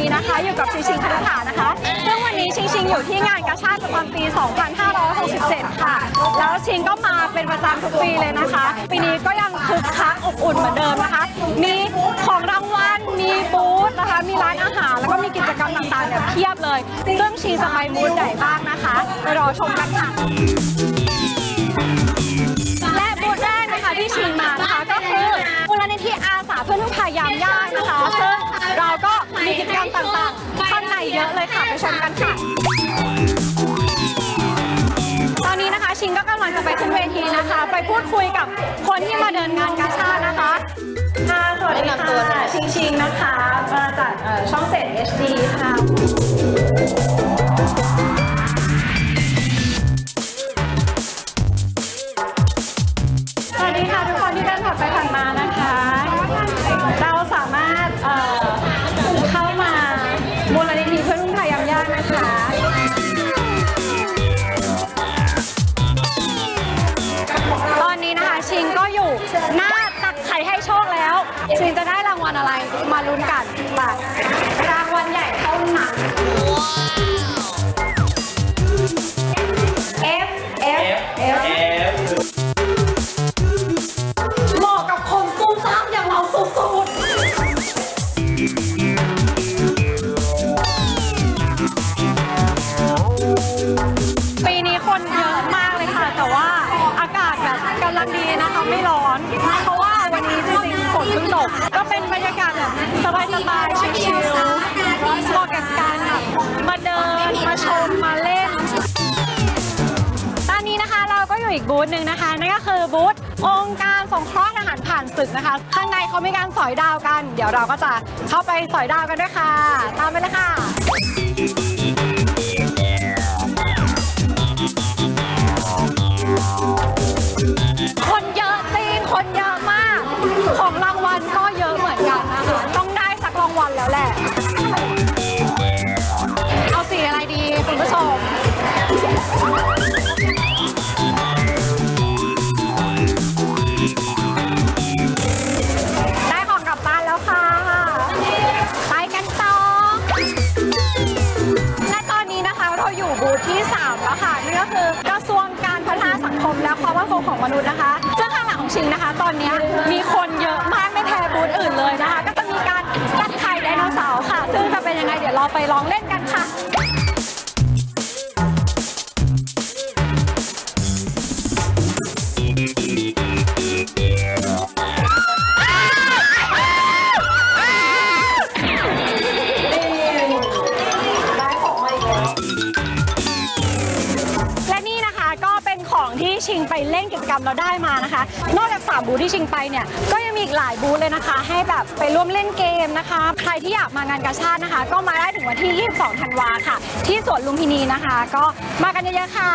นี้นะคะ อยู่กับชิงชิงคณิษฐานะคะซึ่งวันนี้ชิงชิงอยู่ที่งานกาชาติประจำปี 2567 ค่ะ แล้วชิงก็มาเป็นประจำทุกปีเลยนะคะ ปีนี้ก็ยังคึกคักอบอุ่นเหมือนเดิมนะคะ มีของรางวัล มีบูธนะคะ มีร้านอาหาร แล้วก็มีกิจกรรมต่างๆเนี่ยเพียบเลย ซึ่งชิงจะไปบูธไหนบ้างนะคะ ไปรอชมกันค่ะ เยอะเลยค่ะไปชมกันค่ะ ตอนนี้นะคะชิงก็กำลังจะไปขึ้นเวทีนะคะ ไปพูดคุยกับคนที่มาเดินงานกาชาตินะคะค่ะสวัสดีค่ะชิงชิงนะคะ มาจากเอ่อช่องเจ็ด HD ค่ะ ก็อยู่หน้าตักไข่ให้โชคแล้วชิงจะได้รางวัลอะไรมาลุ้นกันไปรางวัลใหญ่เท่านั้น F F F เหมาะกับคนซุ่มซ่ามอย่างเราสุดๆ นเพิ่งตก ก็เป็นบรรยากาศแบบสบายๆ ชิลๆเหมาะกับการแบบมาเดิน มาชม มาเล่น ตอนนี้นะคะเราก็อยู่อีกบูธหนึ่งนะคะ นั่นก็คือบูธองค์การสงเคราะห์ทหารผ่านศึกนะคะ ข้างในเขามีการสอยดาวกัน เดี๋ยวเราก็จะเข้าไปสอยดาวกันด้วยค่ะ ตามไปเลยค่ะ บูธที่3แล้วค่ะนี่ก็คือกระทรวงการพัฒนาสังคมและความมั่นคงของมนุษย์นะคะซึ่งข้างหลังของชิงนะคะ ตอนนี้มีคนเยอะมากไม่แพ้บูธอื่นเลยนะคะ ก็จะมีการตัดไข่ไดโนเสาร์ค่ะ ซึ่งจะเป็นยังไงเดี๋ยวเราไปลองเล่นกันค่ะและ ชิงไปเล่นกิจกรรมเราได้มานะคะ นอกจาก3บูธที่ชิงไปเนี่ยก็ยังมีอีกหลายบูธเลยนะคะ ให้แบบไปร่วมเล่นเกมนะคะ ใครที่อยากมางานกาชาตินะคะ ก็มาได้ถึงวันที่ 22 ธันวาค่ะ ที่สวนลุมพินีนะคะ ก็มากันเยอะๆค่ะ